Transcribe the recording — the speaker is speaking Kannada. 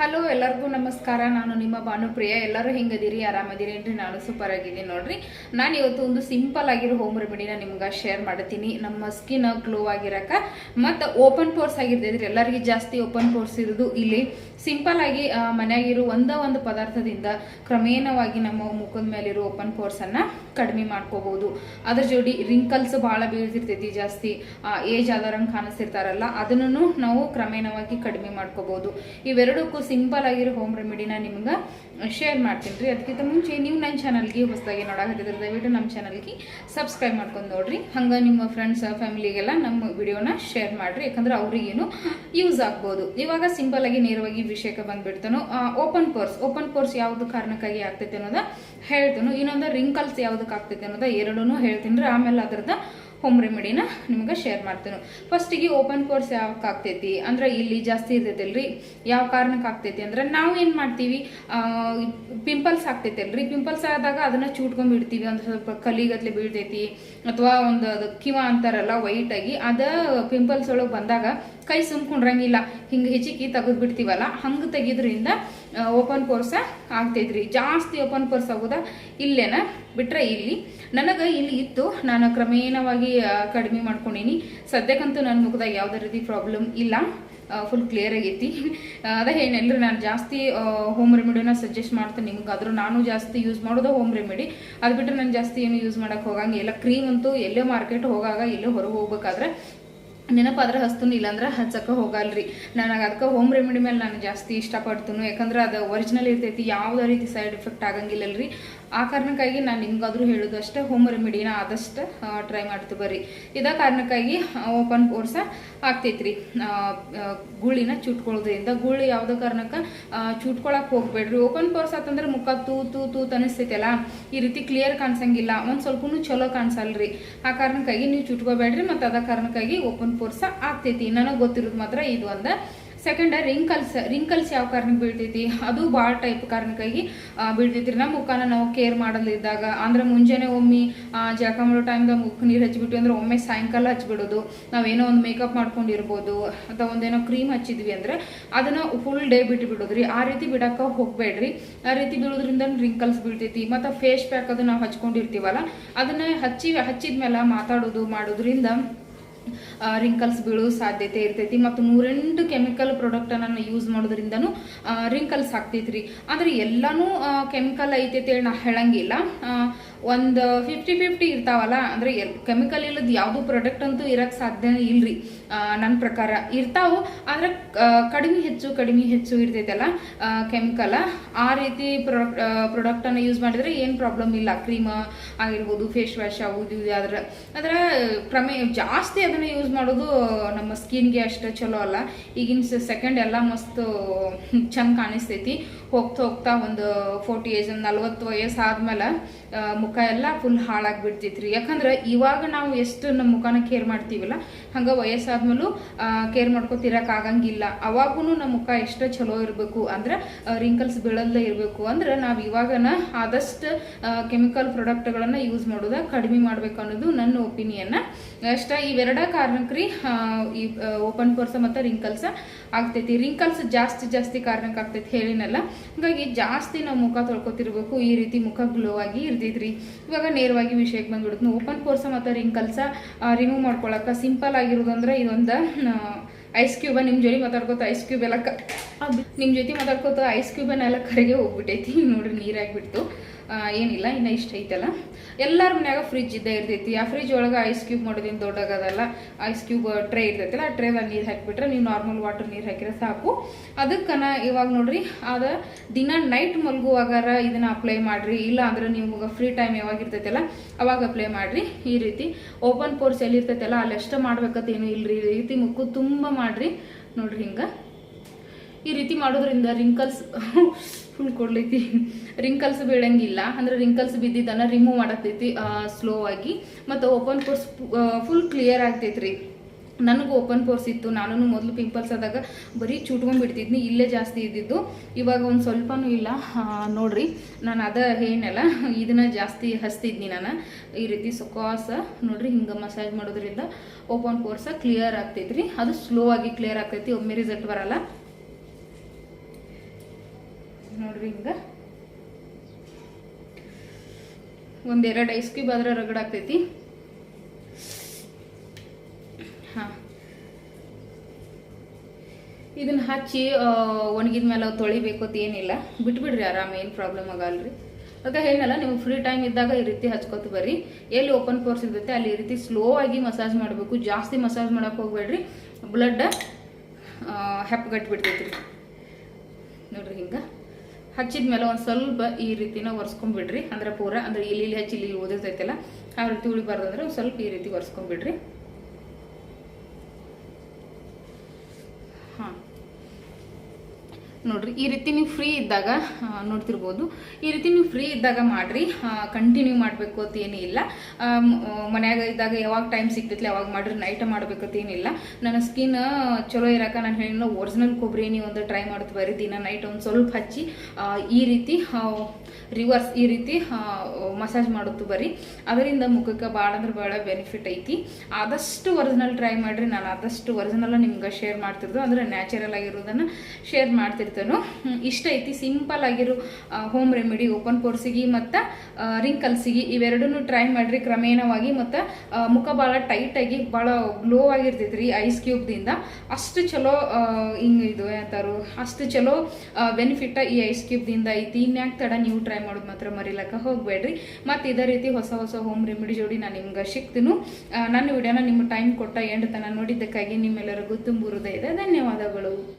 ಹಲೋ ಎಲ್ಲರಿಗೂ ನಮಸ್ಕಾರ. ನಾನು ನಿಮ್ಮ ಭಾನುಪ್ರಿಯ. ಎಲ್ಲರೂ ಹೆಂಗದಿರಿ? ಆರಾಮದಿರಿ ಏನ್ರಿ? ನಾನು ಸೂಪರ್ ಆಗಿದ್ದೀನಿ ನೋಡ್ರಿ. ನಾನು ಇವತ್ತು ಒಂದು ಸಿಂಪಲ್ ಆಗಿರೋ ಹೋಮ್ ರೆಮಿಡಿನ ನಿಮ್ಗೆ ಶೇರ್ ಮಾಡ್ತೀನಿ. ನಮ್ಮ ಸ್ಕಿನ್ ಗ್ಲೋ ಆಗಿರಕ ಮತ್ತು ಓಪನ್ ಪೋರ್ಸ್ ಆಗಿರ್ತೈತ್ರಿ. ಎಲ್ಲರಿಗೂ ಜಾಸ್ತಿ ಓಪನ್ ಪೋರ್ಸ್ ಇರೋದು. ಇಲ್ಲಿ ಸಿಂಪಲ್ ಆಗಿ ಮನೆಯಾಗಿರೋ ಒಂದ ಒಂದು ಪದಾರ್ಥದಿಂದ ಕ್ರಮೇಣವಾಗಿ ನಮ್ಮ ಮುಖದ ಮೇಲಿರೋ ಓಪನ್ ಪೋರ್ಸ್ ಅನ್ನ ಕಡಿಮೆ ಮಾಡ್ಕೋಬಹುದು. ಅದ್ರ ಜೋಡಿ ರಿಂಕಲ್ಸ್ ಬಹಳ ಬೀಳ್ತಿರ್ತೈತಿ ಜಾಸ್ತಿ. ಏಜ್ ಆದರಂಗೆ ಕಾಣಿಸ್ತಿರ್ತಾರಲ್ಲ ಅದನ್ನು ನಾವು ಕ್ರಮೇಣವಾಗಿ ಕಡಿಮೆ ಮಾಡ್ಕೋಬಹುದು. ಇವೆರಡಕ್ಕೂ ಸಿಂಪಲ್ ಆಗಿರೋ ಹೋಮ್ ರೆಮಿಡಿನ ನಿಮ್ಗೆ ಶೇರ್ ಮಾಡ್ತೀನಿ ರೀ. ಅದಕ್ಕಿಂತ ಮುಂಚೆ ನೀವು ನನ್ನ ಚಾನಲ್ಗೆ ಹೊಸದಾಗಿ ನೋಡಕತ್ತಿದ್ರೆ ದಯವಿಟ್ಟು ನಮ್ಮ ಚಾನಲ್ಗೆ ಸಬ್ಸ್ಕ್ರೈಬ್ ಮಾಡ್ಕೊಂಡು ನೋಡ್ರಿ. ಹಂಗೆ ನಿಮ್ಮ ಫ್ರೆಂಡ್ಸ್ ಫ್ಯಾಮಿಲಿಗೆಲ್ಲ ನಮ್ಮ ವಿಡಿಯೋನ ಶೇರ್ ಮಾಡಿರಿ. ಯಾಕಂದ್ರೆ ಅವ್ರಿಗೇನು ಯೂಸ್ ಆಗ್ಬೋದು. ಇವಾಗ ಸಿಂಪಲ್ ಆಗಿ ನೇರವಾಗಿ ವಿಷಯಕ್ಕೆ ಬಂದ್ಬಿಡ್ತಾನು ಓಪನ್ ಕೋರ್ಸ್ ಓಪನ್ ಕೋರ್ಸ್ ಯಾವ್ದು ಕಾರಣಕ್ಕಾಗಿ ಆಗ್ತೈತೆ ಅನ್ನೋದ ಹೇಳ್ತಾನು, ಇನ್ನೊಂದು ರಿಂಕಲ್ಸ್ ಯಾವುದಕ್ಕೆ ಆಗ್ತೈತೆ ಅನ್ನೋದ ಎರಡೂ ಹೇಳ್ತೀನಿ ರೀ. ಆಮೇಲೆ ಅದ್ರದ್ದು ಹೋಮ್ ರೆಮಿಡಿನ ನಿಮ್ಗೆ ಶೇರ್ ಮಾಡ್ತೇನೆ. ಫಸ್ಟಿಗೆ ಓಪನ್ ಕೋರ್ಸ್ ಯಾವಕ್ಕೆ ಆಗ್ತೈತಿ ಅಂದ್ರೆ ಇಲ್ಲಿ ಜಾಸ್ತಿ ಇರ್ತೈತಲ್ರಿ? ಯಾವ ಕಾರಣಕ್ಕೆ ಆಗ್ತೈತಿ ಅಂದ್ರೆ ನಾವು ಏನು ಮಾಡ್ತೀವಿ? ಪಿಂಪಲ್ಸ್ ಆಗ್ತೈತಲ್ರಿ? ಪಿಂಪಲ್ಸ್ ಆದಾಗ ಅದನ್ನ ಚೂಟ್ಕೊಂಡ್ಬಿಡ್ತೀವಿ ಅಂದ್ರೆ ಸ್ವಲ್ಪ ಕಲಿಗತ್ಲೆ ಬೀಳ್ತೈತಿ, ಅಥವಾ ಒಂದು ಕಿವ ಅಂತಾರಲ್ಲ ವೈಟ್ ಆಗಿ, ಅದ ಪಿಂಪಲ್ಸ್ ಒಳಗೆ ಬಂದಾಗ ಕೈ ಸುಮ್ಕೊಂಡ್ರಂಗಿಲ್ಲ. ಹಿಂಗೆ ಹೆಚ್ಚಿಗೆ ತೆಗೆದು ಬಿಡ್ತೀವಲ್ಲ, ಹಂಗೆ ತೆಗಿದ್ರಿಂದ ಓಪನ್ ಪೋರ್ಸ ಆಗ್ತೈತ್ರಿ. ಜಾಸ್ತಿ ಓಪನ್ ಪೋರ್ಸ್ ಆಗೋದ ಇಲ್ಲೇನ? ಬಿಟ್ರೆ ಇಲ್ಲಿ. ನನಗೆ ಇಲ್ಲಿ ಇತ್ತು. ನಾನು ಕ್ರಮೇಣವಾಗಿ ಕಡಿಮೆ ಮಾಡ್ಕೊಂಡೀನಿ. ಸದ್ಯಕ್ಕಂತೂ ನನ್ನ ಮುಖದಾಗ ಯಾವುದೇ ರೀತಿ ಪ್ರಾಬ್ಲಮ್ ಇಲ್ಲ. ಫುಲ್ ಕ್ಲಿಯರ್ ಆಗೈತಿ. ಅದೇ ಏನೆಲ್ಲರೂ ನಾನು ಜಾಸ್ತಿ ಹೋಮ್ ರೆಮಿಡಿನ ಸಜೆಸ್ಟ್ ಮಾಡ್ತೀನಿ. ನಿಮ್ಗೆ ಆದರೂ ನಾನು ಜಾಸ್ತಿ ಯೂಸ್ ಮಾಡೋದು ಹೋಮ್ ರೆಮಿಡಿ ಅದು ಬಿಟ್ಟರೆ ನಾನು ಜಾಸ್ತಿ ಏನು ಯೂಸ್ ಮಾಡಕ್ಕೆ ಹೋಗಂಗಿಲ್ಲ. ಕ್ರೀಮ್ ಅಂತೂ ಎಲ್ಲೇ ಮಾರ್ಕೆಟ್ ಹೋಗಾಗ ಎಲ್ಲೇ ಹೊರಗೆ ಹೋಗ್ಬೇಕಾದ್ರೆ ನೆನಪಾದ್ರೆ ಹಚ್ತೀನಿ ಇಲ್ಲಾಂದ್ರೆ ಹಚ್ಚಕ್ಕೆ ಹೋಗಲ್ರಿ. ನನಗೆ ಅದಕ್ಕೆ ಹೋಮ್ ರೆಮಿಡಿ ಮೇಲೆ ನಾನು ಜಾಸ್ತಿ ಇಷ್ಟಪಡ್ತೀನಿ. ಯಾಕಂದ್ರೆ ಅದು ಒರಿಜಿನಲ್ ಇರ್ತೈತಿ, ಯಾವುದೇ ರೀತಿ ಸೈಡ್ ಎಫೆಕ್ಟ್ ಆಗಂಗಿಲ್ಲಲ್ರಿ. ಆ ಕಾರಣಕ್ಕಾಗಿ ನಾನು ನಿಮ್ಗಾದ್ರೂ ಹೇಳೋದು ಅಷ್ಟೇ ಹೋಮ್ ರೆಮಿಡಿನ ಆದಷ್ಟು ಟ್ರೈ ಮಾಡ್ತು ಬರ್ರಿ. ಇದೇ ಕಾರಣಕ್ಕಾಗಿ ಓಪನ್ ಪೋರ್ಸ ಆಗ್ತೈತ್ರಿ. ಗುಳಿನ ಚುಟ್ಕೊಳ್ಳೋದ್ರಿಂದ ಗುಳಿ ಯಾವುದೋ ಕಾರಣಕ್ಕೆ ಚುಟ್ಕೊಳಕ್ಕೆ ಹೋಗ್ಬೇಡ್ರಿ. ಓಪನ್ ಪೋರ್ಸ್ ಆತಂದ್ರೆ ಮುಖ ತೂ ತೂ ತೂತ್ ಅನಿಸ್ತೈತಲ್ಲ ಈ ರೀತಿ ಕ್ಲಿಯರ್ ಕಾಣಿಸಂಗಿಲ್ಲ. ಒಂದು ಸ್ವಲ್ಪನು ಚಲೋ ಕಾಣಿಸಲ್ರಿ. ಆ ಕಾರಣಕ್ಕಾಗಿ ನೀವು ಚುಟ್ಕೋಬೇಡ್ರಿ ಮತ್ತು ಅದ ಕಾರಣಕ್ಕಾಗಿ ಓಪನ್ ಪೋರ್ಸ ಆಗ್ತೈತಿ. ನನಗೆ ಗೊತ್ತಿರೋದು ಮಾತ್ರ ಇದು ಒಂದ ಸೆಕೆಂಡ್ ರಿಂಕಲ್ಸ್ ರಿಂಕಲ್ಸ್ ಯಾವ ಕಾರಣಕ್ಕೆ ಬೀಳ್ತೈತಿ? ಅದು ಭಾಳ ಟೈಪ್ ಕಾರಣಕ್ಕಾಗಿ ಬೀಳ್ತೈತಿ ನಮ್ಮ ಮುಖನ ನಾವು ಕೇರ್ ಮಾಡಲಿದ್ದಾಗ ಅಂದ್ರೆ ಮುಂಜಾನೆ ಒಮ್ಮೆ ಜಳಕ ಮಾಡೋ ಟೈಮ್ದಾಗ ಮುಖ ನೀರು ಹಚ್ಚಿಬಿಟ್ವಿ ಅಂದ್ರೆ ಒಮ್ಮೆ ಸಾಯಂಕಾಲ ಹಚ್ಬಿಡೋದು. ನಾವೇನೋ ಒಂದು ಮೇಕಪ್ ಮಾಡ್ಕೊಂಡಿರ್ಬೋದು, ಅಥವಾ ಒಂದೇನೋ ಕ್ರೀಮ್ ಹಚ್ಚಿದ್ವಿ ಅಂದ್ರೆ ಅದನ್ನ ಫುಲ್ ಡೇ ಬಿಟ್ಟು ಬಿಡೋದ್ರಿ ಆ ರೀತಿ ಬಿಡಕ್ಕೆ ಹೋಗಬೇಡ್ರಿ. ಆ ರೀತಿ ಬೀಳೋದ್ರಿಂದ ರಿಂಕಲ್ಸ್ ಬೀಳ್ತೈತಿ. ಮತ್ತು ಫೇಸ್ ಪ್ಯಾಕ್ ಅದು ನಾವು ಹಚ್ಕೊಂಡಿರ್ತೀವಲ್ಲ, ಅದನ್ನ ಹಚ್ಚಿ, ಹಚ್ಚಿದ್ಮೇಲೆ ಮಾತಾಡೋದು ಮಾಡೋದ್ರಿಂದ ರಿಂಕಲ್ಸ್ ಬೀಳೋ ಸಾಧ್ಯತೆ ಇರ್ತೈತಿ ಮತ್ತು ನೂರೆಂಟು ಕೆಮಿಕಲ್ ಪ್ರಾಡಕ್ಟ್ ಅನ್ನ ಯೂಸ್ ಮಾಡೋದ್ರಿಂದನೂ ರಿಂಕಲ್ಸ್ ಆಗ್ತೈತ್ರಿ. ಆದ್ರೆ ಎಲ್ಲಾನು ಕೆಮಿಕಲ್ ಐತೈತಿ ನಾ ಹೇಳಂಗಿಲ್ಲ. ಒಂದು ಫಿಫ್ಟಿ ಫಿಫ್ಟಿ ಇರ್ತಾವಲ್ಲ, ಅಂದ್ರೆ ಕೆಮಿಕಲ್ ಇಲ್ಲದ ಯಾವುದು ಪ್ರಾಡಕ್ಟ್ ಅಂತೂ ಇರೋಕ್ಕೆ ಸಾಧ್ಯ ಇಲ್ರಿ. ನನ್ನ ಪ್ರಕಾರ. ಇರ್ತಾವು, ಆದರೆ ಕಡಿಮೆ ಹೆಚ್ಚು ಕಡಿಮೆ ಹೆಚ್ಚು ಇರ್ತೈತಲ್ಲ ಕೆಮಿಕಲ್ ಆ ರೀತಿ ಪ್ರಾಡಕ್ಟ್ ಪ್ರಾಡಕ್ಟನ್ನು ಯೂಸ್ ಮಾಡಿದರೆ ಏನು ಪ್ರಾಬ್ಲಮ್ ಇಲ್ಲ. ಕ್ರೀಮ್ ಆಗಿರ್ಬೋದು ಫೇಸ್ ವಾಶ್ ಆಗೋದು ಇದು ಆದ್ರೆ ಆದ್ರೆ ಕ್ರಮೇ ಜಾಸ್ತಿ ಅದನ್ನು ಯೂಸ್ ಮಾಡೋದು ನಮ್ಮ ಸ್ಕಿನ್ಗೆ ಅಷ್ಟು ಚಲೋ ಅಲ್ಲ. ಈಗಿನ ಸೆಕೆಂಡ್ ಎಲ್ಲ ಮಸ್ತ್ ಚಂದ ಕಾಣಿಸ್ತೈತಿ. ಹೋಗ್ತಾ ಹೋಗ್ತಾ ಒಂದು ಫೋರ್ಟಿ ಏಜ್ ನಲ್ವತ್ತು ವಯಸ್ಸು ಆದ್ಮೇಲೆ ಮುಖ ಎಲ್ಲ ಫುಲ್ ಹಾಳಾಗಿ ಬಿಡ್ತೈತ್ರಿ ಯಾಕಂದ್ರೆ ಇವಾಗ ನಾವು ಎಷ್ಟು ನಮ್ಮ ಮುಖನ ಕೇರ್ ಮಾಡ್ತೀವಲ್ಲ, ಹಂಗೆ ವಯಸ್ಸಾದ್ಮೇಲೂ ಕೇರ್ ಆಗಂಗಿಲ್ಲ. ಅವಾಗೂ ನಮ್ಮ ಮುಖ ಎಷ್ಟು ಚಲೋ ಇರಬೇಕು ಅಂದ್ರೆ ರಿಂಕಲ್ಸ್ ಬೀಳಲ್ಲೇ ಇರಬೇಕು. ಅಂದ್ರೆ ನಾವು ಇವಾಗನ ಆದಷ್ಟು ಕೆಮಿಕಲ್ ಪ್ರಾಡಕ್ಟ್ಗಳನ್ನು ಯೂಸ್ ಮಾಡೋದ ಕಡಿಮೆ ಮಾಡ್ಬೇಕು ಅನ್ನೋದು ನನ್ನ ಒಪಿನಿಯನ್ ಅಷ್ಟ ಇವೆರಡ ಕಾರಣಕ್ಕೆ ಈ ಓಪನ್ ಪೋರ್ಸ ಮತ್ತು ರಿಂಕಲ್ಸ್ ಆಗ್ತೈತಿ. ರಿಂಕಲ್ಸ್ ಜಾಸ್ತಿ ಜಾಸ್ತಿ ಕಾರಣಕ್ಕೆ ಆಗ್ತೈತಿ ಹೇಳಿನಲ್ಲ. ಹಾಗಾಗಿ ಜಾಸ್ತಿ ನಾವು ಮುಖ ತೊಳ್ಕೊತಿರ್ಬೇಕು ಈ ರೀತಿ ಮುಖ ಗ್ಲೋ ಆಗಿ ಇರ್ತೈತ್ರಿ ಇವಾಗ ನೇರವಾಗಿ ವಿಷಯಕ್ಕೆ ಬಂದ್ಬಿಡುತ್ತೆ. ಓಪನ್ ಕೋರ್ಸ್ ಮತ್ತು ರಿಂಕಲ್ಸ ರಿಮೂವ್ ಮಾಡ್ಕೊಳಕ ಸಿಂಪಲ್ ಆಗಿರೋದಂದ್ರೆ ಇದೊಂದು ಐಸ್ ಕ್ಯೂಬ ನಿಮ್ಮ ಜೊತೆ ಮಾತಾಡ್ಕೋತ ಐಸ್ ಕ್ಯೂಬ್ ಎಲ್ಲ ಕ ನಿಮ್ಮ ಜೊತೆ ಮಾತಾಡ್ಕೋತ ಐಸ್ ಕ್ಯೂಬನ್ನೆಲ್ಲ ಕರೆಗೆ ಹೋಗ್ಬಿಟ್ಟೈತಿ. ನೋಡ್ರಿ ನೀರಾಗ್ಬಿಡ್ತು. ಏನಿಲ್ಲ, ಇನ್ನು ಇಷ್ಟ ಐತಲ್ಲ. ಎಲ್ಲರ ಮನ್ಯಾಗ ಫ್ರಿಜ್ ಇದ್ದೇ ಇರ್ತೈತಿ. ಆ ಫ್ರಿಜ್ ಒಳಗೆ ಐಸ್ ಕ್ಯೂಬ್ ಮಾಡೋದೇನು ದೊಡ್ಡಾಗದಲ್ಲ ಐಸ್ ಕ್ಯೂಬ್ ಟ್ರೇ ಇರ್ತೈತಲ್ಲ, ಆ ಟ್ರೇದಾಗ ನೀರು ಹಾಕಿಬಿಟ್ರೆ ನೀವು ನಾರ್ಮಲ್ ವಾಟರ್ ನೀರು ಹಾಕಿದ್ರೆ ಸಾಕು. ಅದಕ್ಕನ ಇವಾಗ ನೋಡ್ರಿ, ಅದ ದಿನ ನೈಟ್ ಮಲ್ಗುವಾಗಾರ ಇದನ್ನ ಅಪ್ಲೈ ಮಾಡ್ರಿ. ಇಲ್ಲ ಅಂದ್ರೆ ನಿಮ್ಗೆ ಫ್ರೀ ಟೈಮ್ ಯಾವಾಗ ಇರ್ತೈತಲ್ಲ, ಅವಾಗ ಅಪ್ಲೈ ಮಾಡ್ರಿ. ಈ ರೀತಿ ಓಪನ್ ಪೋರ್ಸ್ ಅಲ್ಲಿ ಅಷ್ಟ ಮಾಡ್ಬೇಕತ್ತೇನು ಇಲ್ರಿ. ಈ ರೀತಿ ಮುಕ್ಕು ತುಂಬ ಮಾಡ್ರಿ. ನೋಡ್ರಿ ಹಿಂಗೆ. ಈ ರೀತಿ ಮಾಡೋದ್ರಿಂದ ರಿಂಕಲ್ಸ್ ಫುಲ್ ಕೊಡ್ಲೈತಿ ರಿಂಕಲ್ಸ್ ಬೀಳಂಗಿಲ್ಲ. ಅಂದ್ರೆ ರಿಂಕಲ್ಸ್ ಬಿದ್ದಿದ್ದನ್ನ ರಿಮೂವ್ ಮಾಡತೈತಿ ಸ್ಲೋ ಆಗಿ. ಮತ್ತು ಓಪನ್ ಕೋರ್ಸ್ ಫುಲ್ ಕ್ಲಿಯರ್ ಆಗ್ತೈತ್ರಿ. ನನಗೂ ಓಪನ್ ಪೋರ್ಸ್ ಇತ್ತು. ನಾನು ಮೊದಲು ಪಿಂಪಲ್ಸ್ ಆದಾಗ ಬರೀ ಚುಟ್ಕೊಂಡ್ಬಿಡ್ತಿದ್ನಿ, ಇಲ್ಲೇ ಜಾಸ್ತಿ ಇದ್ದಿದ್ದು. ಇವಾಗ ಒಂದು ಸ್ವಲ್ಪನೂ ಇಲ್ಲ. ನೋಡ್ರಿ, ನಾನು ಅದ ಏನಲ್ಲ, ಇದನ್ನ ಜಾಸ್ತಿ ಹಚ್ತಿದ್ನಿ ನಾನು. ಈ ರೀತಿ ಸೊಕಾಸ ನೋಡ್ರಿ, ಹಿಂಗೆ ಮಸಾಜ್ ಮಾಡೋದ್ರಿಂದ ಓಪನ್ ಪೋರ್ಸ ಕ್ಲಿಯರ್ ಆಗ್ತೈತ್ರಿ. ಅದು ಸ್ಲೋ ಆಗಿ ಕ್ಲಿಯರ್ ಆಗ್ತೈತಿ ಒಮ್ಮೆ ರಿಸಲ್ಟ್ ಬರಲ್ಲ. ನೋಡ್ರಿ ಹಿಂಗೆ. ಒಂದೆರಡು ಐಸ್ ಕ್ಯೂಬ್ ಆದ್ರೆ ರಗಡಾಗ್ತೈತಿ ಹಾಂ. ಇದನ್ನ ಹಚ್ಚಿ ಒಣಗಿದ ಮೇಲೆ ತೊಳಿಬೇಕು ಅಂತ ಏನಿಲ್ಲ. ಬಿಟ್ಬಿಡ್ರಿ ಆರಾಮ, ಏನು ಪ್ರಾಬ್ಲಮ್ ಆಗಲ್ರಿ. ಅದಕ್ಕೆ ಹೇಳಲ್ಲ ನೀವು ಫ್ರೀ ಟೈಮ್ ಇದ್ದಾಗ ಈ ರೀತಿ ಹಚ್ಕೋತ ಬರ್ರಿ. ಎಲ್ಲಿ ಓಪನ್ ಪೋರ್ಸ್ ಇರುತ್ತೆ, ಅಲ್ಲಿ ಈ ರೀತಿ ಸ್ಲೋ ಆಗಿ ಮಸಾಜ್ ಮಾಡಬೇಕು. ಜಾಸ್ತಿ ಮಸಾಜ್ ಮಾಡಕ್ ಹೋಗ್ಬೇಡ್ರಿ. ಬ್ಲಡ್ ಹೆಪ್ಪಗಟ್ಬಿಡ್ತೈತಿ ರೀ ನೋಡ್ರಿ ಹಿಂಗೆ. ಹಚ್ಚಿದ ಮೇಲೆ ಒಂದು ಸ್ವಲ್ಪ ಈ ರೀತಿನ ಒರೆಸ್ಕೊಂಡ್ಬಿಡ್ರಿ. ಅಂದ್ರೆ ಪೂರ ಅಂದ್ರೆ ಇಲ್ಲಿ ಇಲ್ಲಿ ಹಚ್ಚಿ ಇಲ್ಲಿ ಓದಿರ್ತೈತಲ್ಲ, ಆ ರೀತಿ ಉಳಿಬಾರ್ದು ಅಂದ್ರೆ ಸ್ವಲ್ಪ ಈ ರೀತಿ ಒರೆಸ್ಕೊಂಡ್ಬಿಡ್ರಿ. ಹಾಂ. ನೋಡ್ರಿ ಈ ರೀತಿ ನೀವು ಫ್ರೀ ಇದ್ದಾಗ ನೋಡ್ತಿರ್ಬೋದು. ಈ ರೀತಿ ನೀವು ಫ್ರೀ ಇದ್ದಾಗ ಮಾಡ್ರಿ. ಕಂಟಿನ್ಯೂ ಮಾಡಬೇಕು ಅಂತ ಏನೂ ಇಲ್ಲ. ಆಮ್, ಮನ್ಯಾಗ ಇದ್ದಾಗ ಯಾವಾಗ ಟೈಮ್ ಸಿಗ್ತೈತಿ ಅವಾಗ ಮಾಡ್ರಿ. ನೈಟ್ ಮಾಡ್ಬೇಕು ಅಂತ ಏನಿಲ್ಲ. ನನ್ನ ಸ್ಕಿನ್ ಚಲೋ ಇರೋಕೆ ನಾನು ಹೇಳಿಲ್ಲ ಒರಿಜಿನಲ್ ಕೊಬ್ಬರಿ ನೀವು ಒಂದು ಟ್ರೈ ಮಾಡ್ತಾ ಬರೀ ದಿನ ನೈಟ್ ಒಂದು ಸ್ವಲ್ಪ ಹಚ್ಚಿ ಈ ರೀತಿ ರಿವರ್ಸ್ ಈ ರೀತಿ ಮಸಾಜ್ ಮಾಡುತ್ತು ಬರ್ರಿ ಅದರಿಂದ ಮುಖಕ್ಕೆ ಭಾಳ ಅಂದ್ರೆ ಭಾಳ ಬೆನಿಫಿಟ್ ಐತಿ. ಆದಷ್ಟು ಒರಿಜಿನಲ್ ಟ್ರೈ ಮಾಡ್ರಿ. ನಾನು ಆದಷ್ಟು ಒರಿಜಿನಲ್ ನಿಮ್ಗೆ ಶೇರ್ ಮಾಡ್ತಿರೋದು. ಅಂದ್ರೆ ನ್ಯಾಚುರಲ್ ಆಗಿರೋದನ್ನು ಶೇರ್ ಮಾಡ್ತಿರ್ತೇನೆ. ಇಷ್ಟ ಐತಿ. ಸಿಂಪಲ್ ಆಗಿರೋ ಹೋಮ್ ರೆಮಿಡಿ ಓಪನ್ ಪೋರ್ಸಿಗೆ ಮತ್ತು ರಿಂಕಲ್ಸಿಗೆ ಇವೆರಡನ್ನೂ ಟ್ರೈ ಮಾಡಿರಿ ಕ್ರಮೇಣವಾಗಿ ಮತ್ತು ಮುಖ ಭಾಳ ಟೈಟಾಗಿ ಭಾಳ ಗ್ಲೋ ಆಗಿರ್ತೈತಿ ರೀ ಐಸ್ ಕ್ಯೂಬ್ದಿಂದ ಅಷ್ಟು ಚಲೋ ಹಿಂಗೆ ಇದು ಏನಂತಾರು ಅಷ್ಟು ಚಲೋ ಬೆನಿಫಿಟ್ ಈ ಐಸ್ ಕ್ಯೂಬ್ದಿಂದ ಐತಿ. ಇನ್ಯಾಕೆ ತಡ ನೀವು ಟ್ರೈ ಮಾಡೋದು ಮಾತ್ರ ಮರಿಲಕ್ಕ ಹೋಗಬೇಡ್ರಿ. ಮತ್ತು ಇದೇ ರೀತಿ ಹೊಸ ಹೊಸ ಹೋಮ್ ರೆಮಿಡಿ ಜೋಡಿ ನಾನು ನಿಮ್ಗೆ ಸಿಗ್ತೀನಿ. ನನ್ನ ವಿಡಿಯೋನ ನಿಮ್ಮ ಟೈಮ್ ಕೊಟ್ಟ ಎಂಡ್ ತನ ನೋಡಿದ್ದಕ್ಕಾಗಿ ನಿಮ್ಮೆಲ್ಲರಿಗೂ ತುಂಬ ಹೃದಯ ಇದೆ ಧನ್ಯವಾದಗಳು.